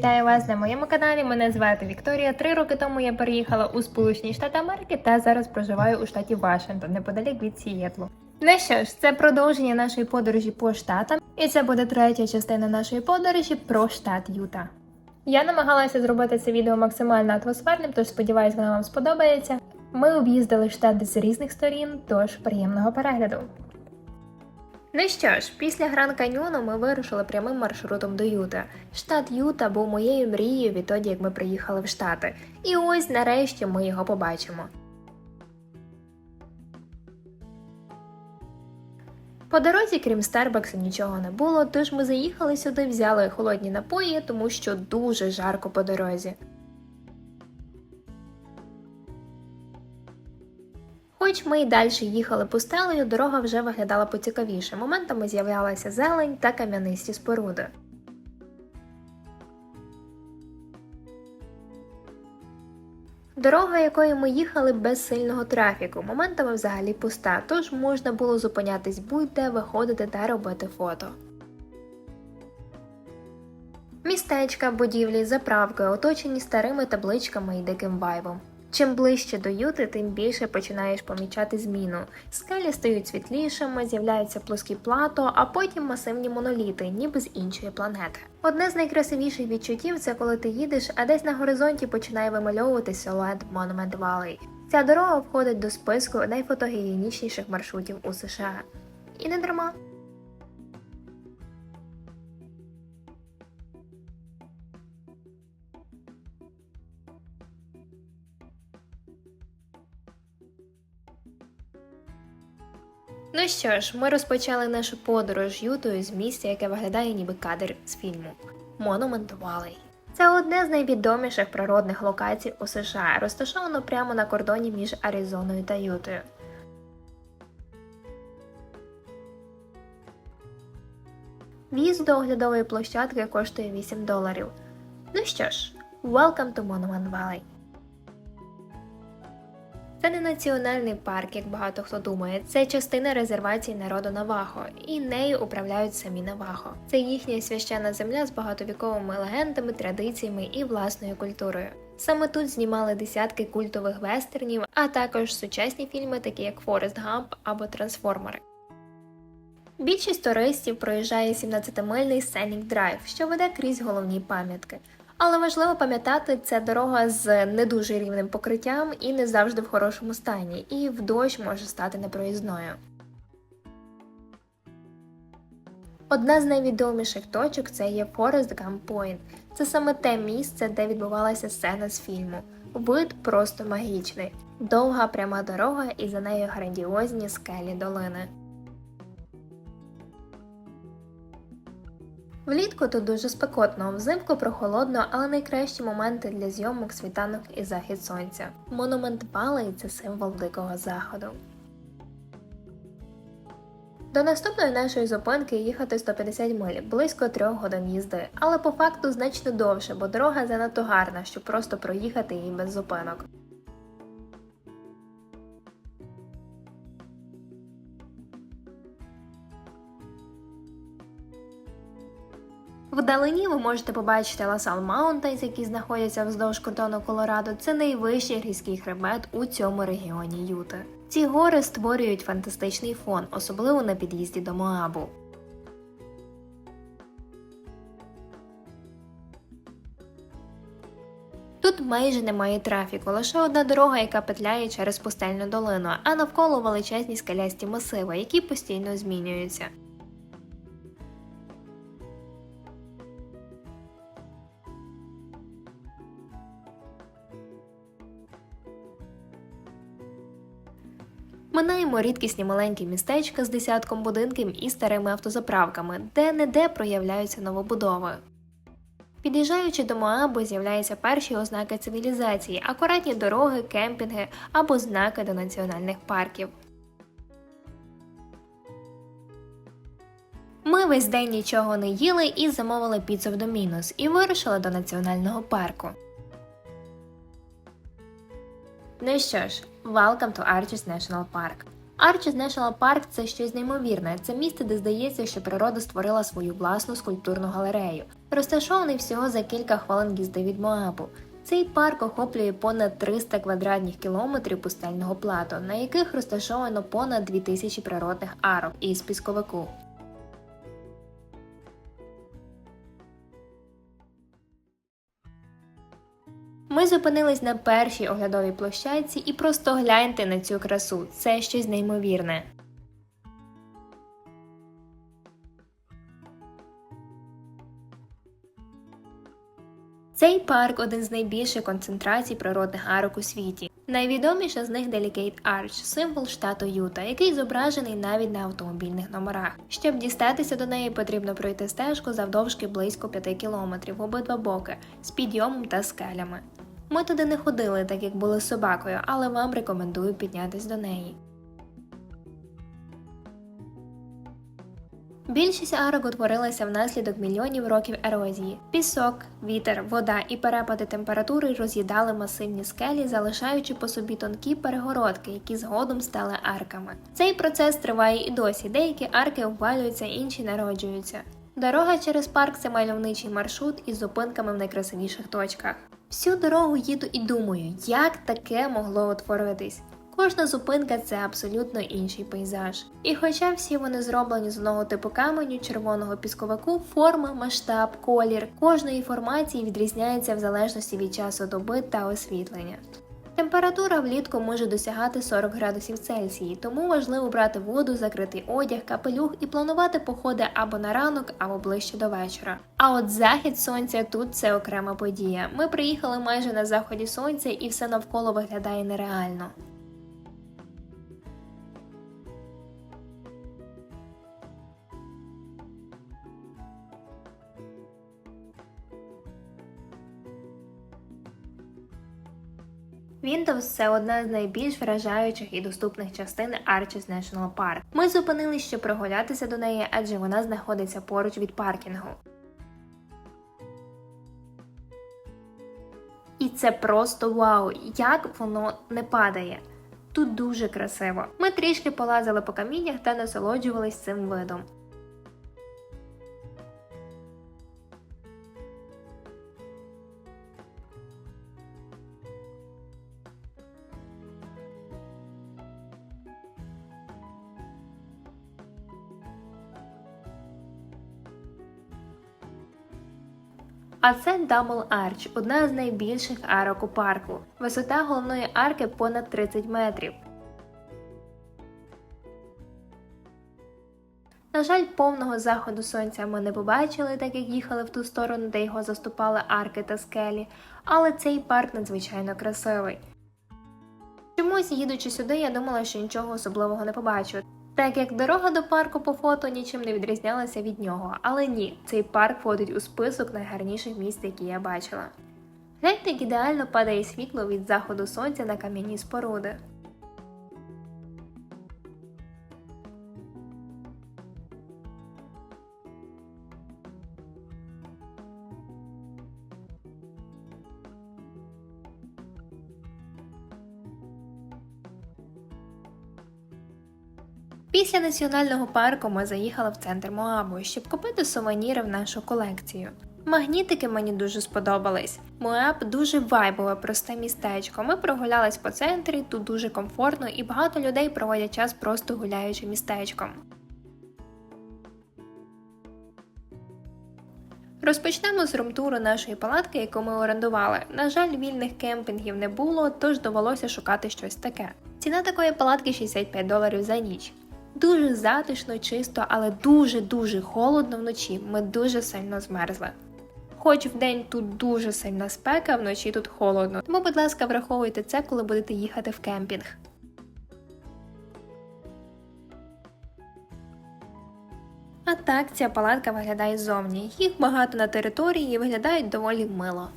Вітаю вас на моєму каналі. Мене звати Вікторія. Три роки тому я переїхала у Сполучені Штати Америки та зараз проживаю у штаті Вашингтон, неподалік від Сієтлу. Ну що ж, це продовження нашої подорожі по штатам, і це буде третя частина нашої подорожі про штат Юта. Я намагалася зробити це відео максимально атмосферним, тож сподіваюсь, воно вам сподобається. Ми об'їздили штат з різних сторін, тож приємного перегляду. Ну що ж, після Гран Каньйону ми вирушили прямим маршрутом до Юта. Штат Юта був моєю мрією відтоді, як ми приїхали в Штати. І ось нарешті ми його побачимо. По дорозі, крім Старбаксу, нічого не було, тож ми заїхали сюди, взяли холодні напої, тому що дуже жарко по дорозі. Хоч ми й далі їхали пустелею, дорога вже виглядала поцікавіше. Моментами з'являлася зелень та кам'янисті споруди. Дорога, якою ми їхали без сильного трафіку, моментами взагалі пуста, тож можна було зупинятись будь-де, виходити та робити фото. Містечка, будівлі, заправки оточені старими табличками і диким вайбом. Чим ближче до юти, тим більше починаєш помічати зміну. Скелі стають світлішими, з'являються плоскі плато, а потім масивні моноліти, ніби з іншої планети. Одне з найкрасивіших відчуттів це коли ти їдеш, а десь на горизонті починає вимальовувати силует Monument Valley. Ця дорога входить до списку найфотогенічніших маршрутів у США. І не дарма. Ну що ж, ми розпочали нашу подорож Ютою з місця, яке виглядає ніби кадр з фільму Монумент Валей. Це одне з найвідоміших природних локацій у США, розташовано прямо на кордоні між Аризоною та Ютою. В'їзд до оглядової площадки коштує 8 доларів. Ну що ж, welcome to Monument Valley. Це не національний парк, як багато хто думає. Це частина резервації народу Навахо, і нею управляють самі Навахо. Це їхня священна земля з багатовіковими легендами, традиціями і власною культурою. Саме тут знімали десятки культових вестернів, а також сучасні фільми, такі як Форест Гамп або Трансформери. Більшість туристів проїжджає 17-мильний Scenic Drive, що веде крізь головні пам'ятки. Але важливо пам'ятати, це дорога з не дуже рівним покриттям і не завжди в хорошому стані, і в дощ може стати непроїзною. Одна з найвідоміших точок це є Forest Gump Point. Це саме те місце, де відбувалася сцена з фільму. Вид просто магічний, довга пряма дорога і за нею грандіозні скелі долини. Влітку тут дуже спекотно, взимку прохолодно, але найкращі моменти для зйомок світанок і захід сонця. Монумент Балей це символ дикого заходу. До наступної нашої зупинки їхати 150 миль, близько 3 годин їзди, але по факту значно довше, бо дорога занадто гарна, щоб просто проїхати її без зупинок. Вдалині ви можете побачити Ласал Маунтайнс, які знаходяться вздовж кордону Колорадо. Це найвищий гірський хребет у цьому регіоні Юти. Ці гори створюють фантастичний фон, особливо на під'їзді до Моабу. Тут майже немає трафіку, лише одна дорога, яка петляє через пустельну долину, а навколо величезні скелясті масиви, які постійно змінюються. Минаємо рідкісні маленькі містечка з десятком будинків і старими автозаправками, де не де проявляються новобудови. Під'їжджаючи до Моабу, з'являються перші ознаки цивілізації, акуратні дороги, кемпінги або знаки до національних парків. Ми весь день нічого не їли і замовили піцу в Домінус і вирушили до національного парку. Ну що ж, welcome to Arches National Park. Arches National Park – це щось неймовірне. Це місце, де здається, що природа створила свою власну скульптурну галерею. Розташований всього за кілька хвилин їзди від Моабу. Цей парк охоплює понад 300 квадратних кілометрів пустельного плато, на яких розташовано понад 2000 природних арок із пісковику. Ми зупинились на першій оглядовій площадці і просто гляньте на цю красу. Це щось неймовірне. Цей парк один з найбільших концентрацій природних арок у світі. Найвідоміша з них Delicate Arch – символ штату Юта, який зображений навіть на автомобільних номерах. Щоб дістатися до неї, потрібно пройти стежку завдовжки близько 5 кілометрів в обидва боки з підйомом та скелями. Ми туди не ходили, так як були собакою, але вам рекомендую піднятись до неї. Більшість арок утворилася внаслідок мільйонів років ерозії. Пісок, вітер, вода і перепади температури роз'їдали масивні скелі, залишаючи по собі тонкі перегородки, які згодом стали арками. Цей процес триває і досі. Деякі арки обвалюються, інші народжуються. Дорога через парк це мальовничий маршрут із зупинками в найкрасивіших точках. Всю дорогу їду і думаю, як таке могло утворитись. Кожна зупинка це абсолютно інший пейзаж. І хоча всі вони зроблені з одного типу каменю, червоного пісковику, форма, масштаб, колір кожної формації відрізняється в залежності від часу доби та освітлення. Температура влітку може досягати 40 градусів Цельсії, тому важливо брати воду, закритий одяг, капелюх і планувати походи або на ранок, або ближче до вечора. А от захід сонця тут це окрема подія. Ми приїхали майже на заході сонця, і все навколо виглядає нереально. Windows – це одна з найбільш вражаючих і доступних частин Arches National Park. Ми зупинились, щоб прогулятися до неї, адже вона знаходиться поруч від паркінгу. І це просто вау! Як воно не падає. Тут дуже красиво. Ми трішки полазили по каміннях та насолоджувались цим видом. А це Double Arch, одна з найбільших арок у парку. Висота головної арки понад 30 метрів. На жаль, повного заходу сонця ми не побачили, так як їхали в ту сторону, де його заступали арки та скелі, але цей парк надзвичайно красивий. Чомусь, їдучи сюди, я думала, що нічого особливого не побачу, так як дорога до парку по фото нічим не відрізнялася від нього, але ні, цей парк входить у список найгарніших місць, які я бачила. Гляньте, як ідеально падає світло від заходу сонця на кам'яні споруди. Після національного парку ми заїхали в центр Моабу, щоб купити сувеніри в нашу колекцію. Магнітики мені дуже сподобались. Моаб дуже вайбове, просте містечко. Ми прогулялись по центрі, тут дуже комфортно і багато людей проводять час просто гуляючи містечком. Розпочнемо з румтуру нашої палатки, яку ми орендували. На жаль, вільних кемпінгів не було, тож довелося шукати щось таке. Ціна такої палатки 65 доларів за ніч. Дуже затишно, чисто, але дуже-дуже холодно вночі. Ми дуже сильно змерзли. Хоч вдень тут дуже сильна спека, вночі тут холодно. Тому, будь ласка, враховуйте це, коли будете їхати в кемпінг. А так ця палатка виглядає ззовні. Їх багато на території і виглядають доволі мило.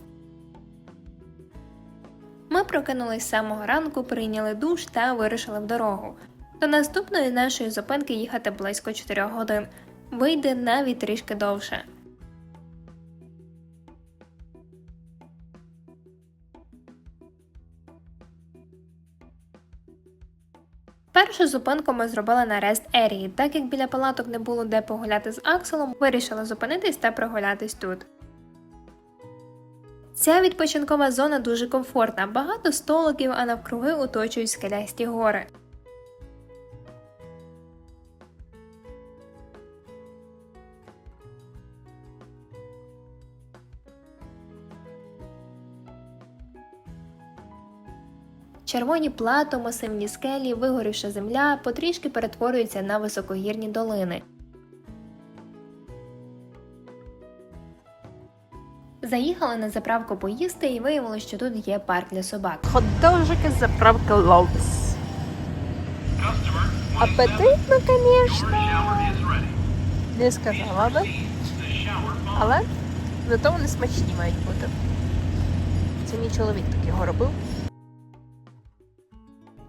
Ми прокинулись самого ранку, прийняли душ та вирушили в дорогу. До наступної нашої зупинки їхати близько 4 годин. Вийде навіть трішки довше. Першу зупинку ми зробили на Рест Ерії, так як біля палаток не було де погуляти з Акселом, вирішили зупинитись та прогулятись тут. Ця відпочинкова зона дуже комфортна, багато столиків, а навкруги оточують скелясті гори. Червоні плато, масивні скелі, вигорівша земля потрішки перетворюються на високогірні долини. Заїхали на заправку поїсти і виявилося, що тут є парк для собак. Хот-дожики з заправки Лоус. Апетитно, звісно. Не сказала би. Але зато вони смачні мають бути. Це мій чоловік так його робив.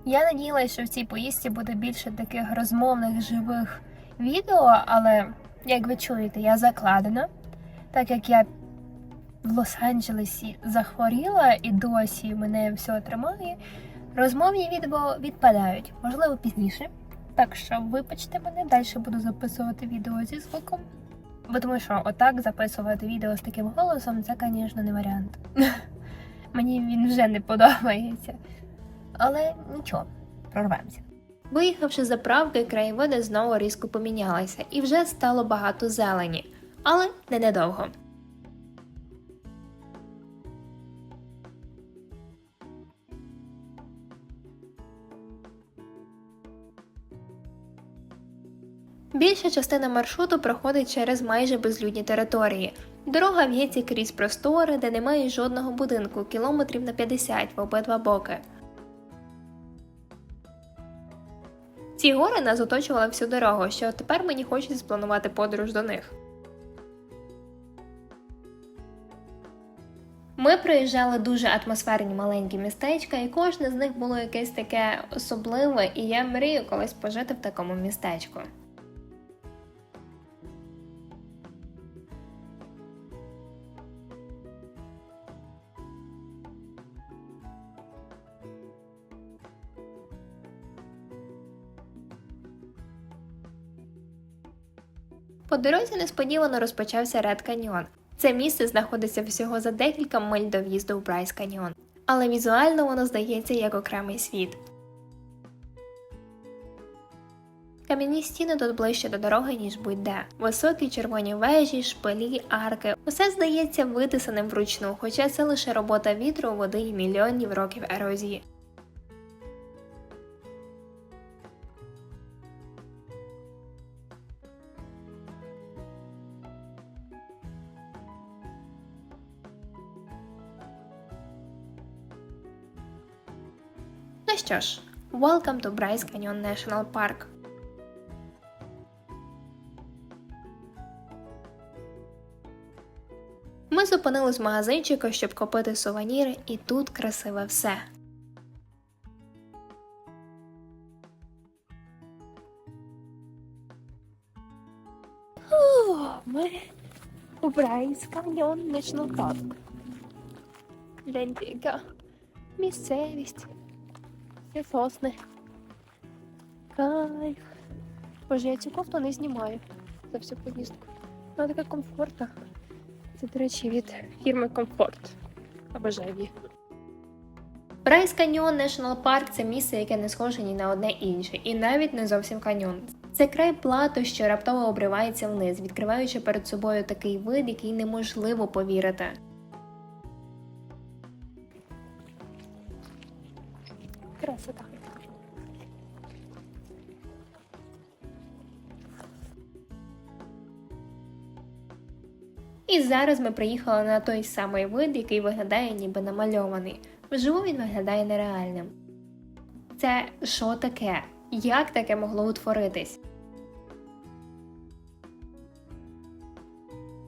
Я надіялася, що в цій поїздці буде більше таких розмовних живих відео, але як ви чуєте, я закладена, так як я в Лос-Анджелесі захворіла і досі мене все тримає. Розмовні відео відпадають, можливо, пізніше. Так що вибачте мене, далі буду записувати відео зі звуком. Бо тому що отак записувати відео з таким голосом це, звісно, не варіант. Мені він вже не подобається. Але нічого, прорвемося. Виїхавши з заправки, краєвиди знову різко помінялися, і вже стало багато зелені, але не недовго. Більша частина маршруту проходить через майже безлюдні території. Дорога в'ється крізь простори, де немає жодного будинку, кілометрів на 50 в обидва боки. Ці гори нас оточували всю дорогу, що тепер мені хочеться спланувати подорож до них. Ми проїжджали дуже атмосферні маленькі містечка, і кожне з них було якесь таке особливе, і я мрію колись пожити в такому містечку. Дорозі несподівано розпочався Ред Каньйон. Це місце знаходиться всього за декілька миль до в'їзду в Брайс Каньйон, але візуально воно здається як окремий світ. Кам'яні стіни тут ближче до дороги, ніж будь-де. Високі червоні вежі, шпилі, арки. Усе здається витисаним вручну, хоча це лише робота вітру, води і мільйонів років ерозії. Що welcome to Bryce Canyon National Park. Ми зупинились в магазинчику, щоб купити сувеніри, і тут красиве все. О, ми у Брайс Каньйон National Park. Гляньте, місцевість. Це сосни. Кайф. Боже, я цю кофту не знімаю за всю поїздку. Вона така комфортна. Це, до речі, від фірми Комфорт. Обожаю її. Брайс Каньйон National Park – це місце, яке не схоже ні на одне інше, і навіть не зовсім каньйон. Це край плато, що раптово обривається вниз, відкриваючи перед собою такий вид, який неможливо повірити. І зараз ми приїхали на той самий вид, який виглядає ніби намальований. Вживу він виглядає нереальним. Це що таке? Як таке могло утворитись?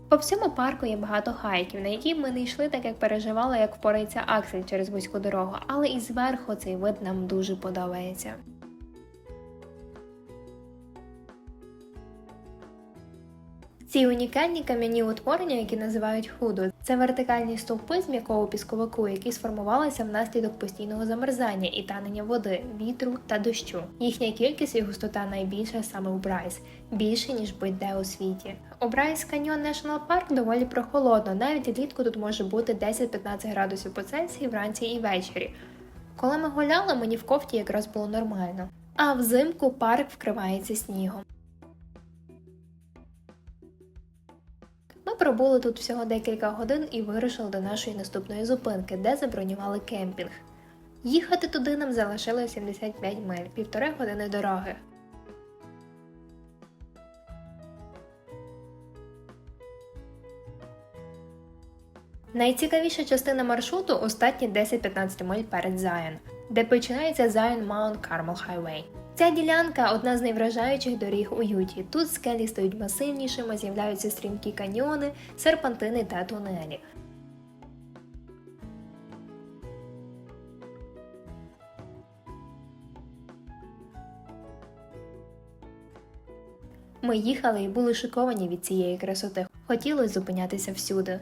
По всьому парку є багато хайків, на які ми не йшли, так як переживали, як впорається Аксель через вузьку дорогу, але і зверху цей вид нам дуже подобається. Ці унікальні кам'яні утворення, які називають худу, це вертикальні стовпи з м'якого пісковику, які сформувалися внаслідок постійного замерзання і танення води, вітру та дощу. Їхня кількість і густота найбільша саме у Брайс, більше ніж будь-де у світі. У Брайс Каньйон National Park доволі прохолодно, навіть влітку тут може бути 10-15 градусів по Цельсії вранці і ввечері. Коли ми гуляли, мені в кофті якраз було нормально. А взимку парк вкривається снігом. Пробули тут всього декілька годин і вирушили до нашої наступної зупинки, де забронювали кемпінг. Їхати туди нам залишилось 75 миль, півтори години дороги. Найцікавіша частина маршруту останні 10-15 миль перед Зайон, де починається Zion Mount Carmel Highway. Ця ділянка одна з найвражаючих доріг у Юті. Тут скелі стають масивнішими, з'являються стрімкі каньйони, серпантини та тунелі. Ми їхали і були шоковані від цієї красоти. Хотілося зупинятися всюди.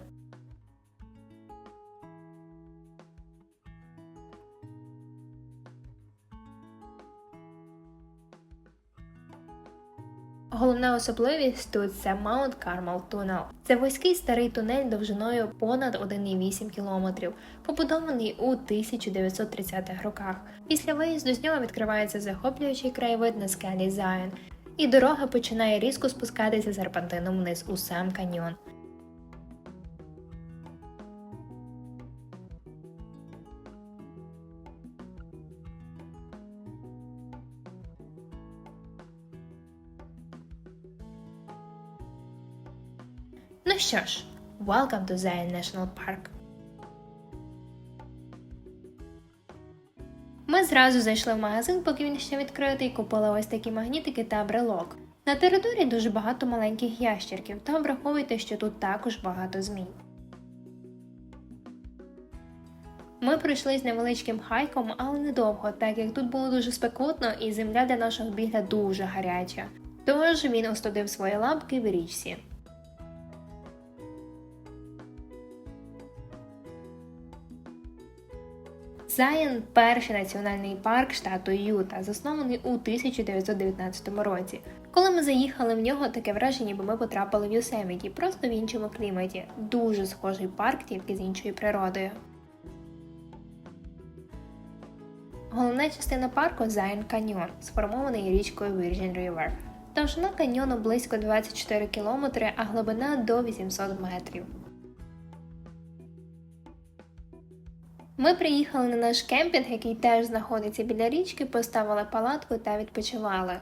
Головна особливість тут це Маунт Кармал Тунел. Це вузький старий тунель довжиною понад 1,8 кілометрів, побудований у 1930-х роках. Після виїзду з нього відкривається захоплюючий краєвид на скелі Зайн, і дорога починає різко спускатися серпантином вниз у сам каньйон. Що ж, welcome to Zion National Park. Ми зразу зайшли в магазин, поки він ще відкритий, купили ось такі магнітики та брелок. На території дуже багато маленьких ящерків, та враховуйте, що тут також багато змій. Ми пройшли з невеличким хайком, але недовго, так як тут було дуже спекотно і земля для нашого бігля дуже гаряча. Тож він остудив свої лапки в річці. Зайон перший національний парк штату Юта, заснований у 1919 році. Коли ми заїхали в нього, таке враження, ніби ми потрапили в Юсеміті, просто в іншому кліматі. Дуже схожий парк, тільки з іншою природою. Головна частина парку Zion Каньйон, сформований річкою Virgin River. Довжина каньйону близько 24 км, а глибина до 800 метрів. Ми приїхали на наш кемпінг, який теж знаходиться біля річки, поставили палатку та відпочивали.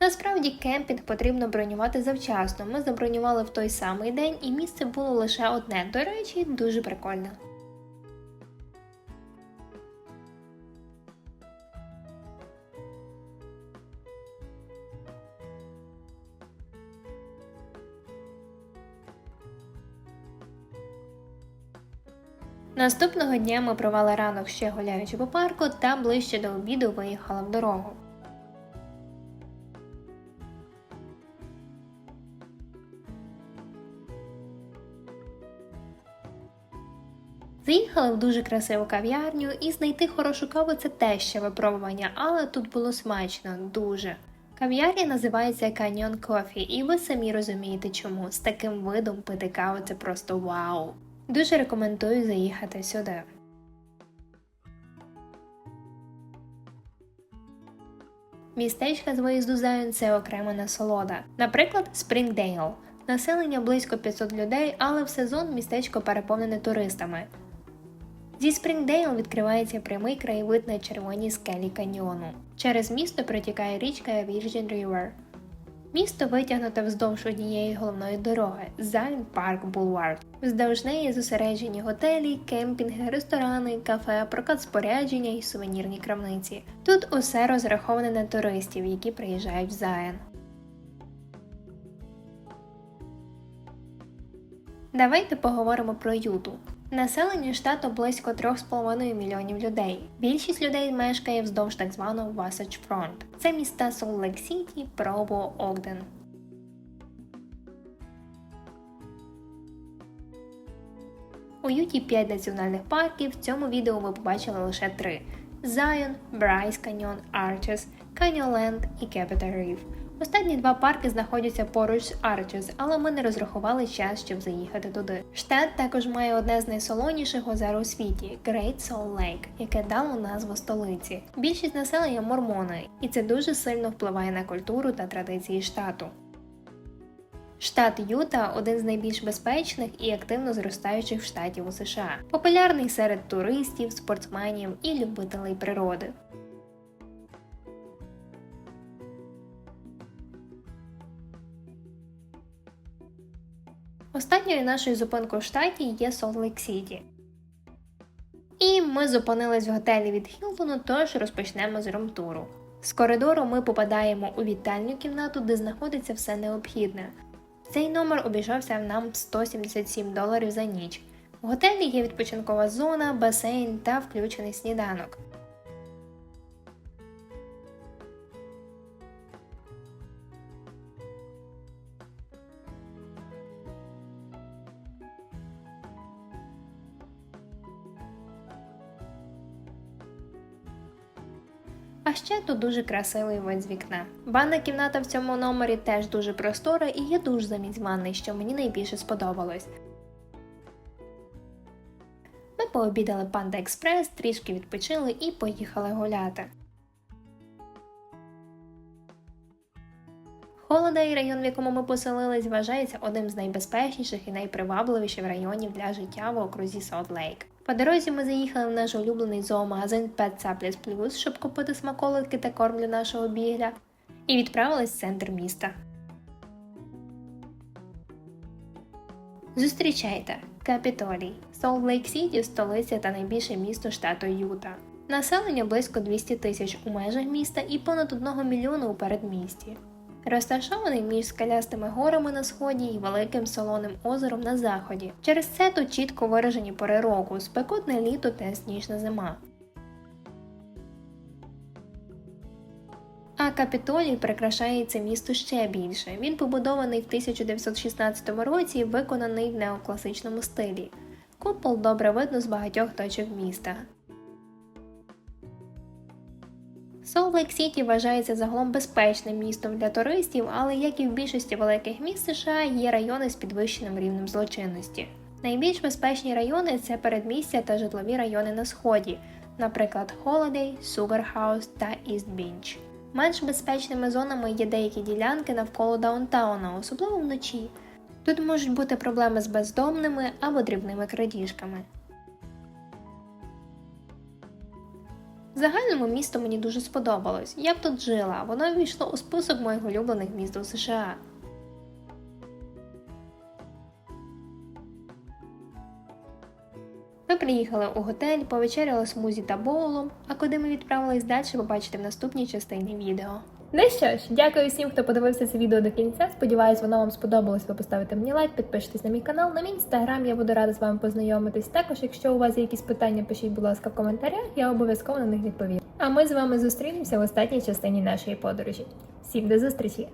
Насправді кемпінг потрібно бронювати завчасно. Ми забронювали в той самий день і місце було лише одне. До речі, дуже прикольно. Наступного дня ми провели ранок ще гуляючи по парку та ближче до обіду виїхали в дорогу. Заїхали в дуже красиву кав'ярню і знайти хорошу каву це теж ще випробування, але тут було смачно, дуже. Кав'ярня називається Canyon Coffee, і ви самі розумієте чому. З таким видом пити каву це просто вау. Дуже рекомендую заїхати сюди. Містечка з виїзду Зайон – це окрема насолода. Наприклад, Спрінгдейл. Населення близько 500 людей, але в сезон містечко переповнене туристами. Зі Спрінгдейл відкривається прямий краєвид на червоній скелі каньйону. Через місто протікає річка Virgin River. Місто витягнуте вздовж однієї головної дороги Zion Park Boulevard. Вздовж неї зосереджені готелі, кемпінги, ресторани, кафе, прокат спорядження і сувенірні крамниці. Тут усе розраховане на туристів, які приїжджають в Zion. Давайте поговоримо про Юту. Населення штату близько 3,5 мільйонів людей. Більшість людей мешкає вздовж так званого Васач Фронт. Це міста Сол Лейк Сіті, Пробо, Огден. У Юті 5 національних парків. В цьому відео ви побачили лише три: Зайон, Брайс Каньйон, Арчес, Каньоленд і Capitol Reef. Останні два парки знаходяться поруч з Arches, але ми не розрахували час, щоб заїхати туди. Штат також має одне з найсолоніших озер у світі Great Salt Lake, яке дало назву столиці. Більшість населення мормони, і це дуже сильно впливає на культуру та традиції штату. Штат Юта один з найбільш безпечних і активно зростаючих штатів у США, популярний серед туристів, спортсменів і любителей природи. Останньою нашою зупинкою в штаті є Солт-Лейк Сіті. І ми зупинились в готелі від Хілтону, тож розпочнемо з румтуру. З коридору ми попадаємо у вітальню кімнату, де знаходиться все необхідне. Цей номер обійшовся нам 177 доларів за ніч. В готелі є відпочинкова зона, басейн та включений сніданок. А ще тут дуже красивий вид з вікна. Ванна кімната в цьому номері теж дуже простора і є душ замість ванни, що мені найбільше сподобалось. Ми пообідали Панда Експрес, трішки відпочили і поїхали гуляти. Холодей, район, в якому ми поселились, вважається одним з найбезпечніших і найпривабливіших районів для життя в окрузі Солт Лейк. По дорозі ми заїхали в наш улюблений зоомагазин Pet Supplies Plus, щоб купити смаколики та корм для нашого бігля, і відправились в центр міста. Зустрічайте Капітолій, Солт Лейк Сіті – столиця та найбільше місто штату Юта. Населення близько 200 тисяч у межах міста і понад 1 мільйона у передмісті. Розташований між скалястими горами на сході і великим солоним озером на заході. Через це тут чітко виражені пори року, спекотне літо та сніжна зима. А Капітолій прикрашає це місто ще більше. Він побудований в 1916 році і виконаний в неокласичному стилі. Купол добре видно з багатьох точок міста. Солт-Лейк Сіті вважається загалом безпечним містом для туристів, але як і в більшості великих міст США є райони з підвищеним рівнем злочинності. Найбільш безпечні райони це передмістя та житлові райони на сході, наприклад, Holiday, Sugar House та East Beach. Менш безпечними зонами є деякі ділянки навколо даунтауна, особливо вночі. Тут можуть бути проблеми з бездомними або дрібними крадіжками. Загальному місто мені дуже сподобалось. Я б тут жила, воно ввійшло у список моїх улюблених міст у США. Ми приїхали у готель, повечеряли смузі та боулом, а куди ми відправились далі, побачите в наступній частині відео. Ну що ж, дякую всім, хто подивився це відео до кінця. Сподіваюсь, воно вам сподобалось. Ви поставите мені лайк, підпишитесь на мій канал. На мій інстаграм я буду рада з вами познайомитись. Також, якщо у вас є якісь питання, пишіть, будь ласка, в коментарях, я обов'язково на них відповім. А ми з вами зустрінемося в останній частині нашої подорожі. Всім до зустрічі!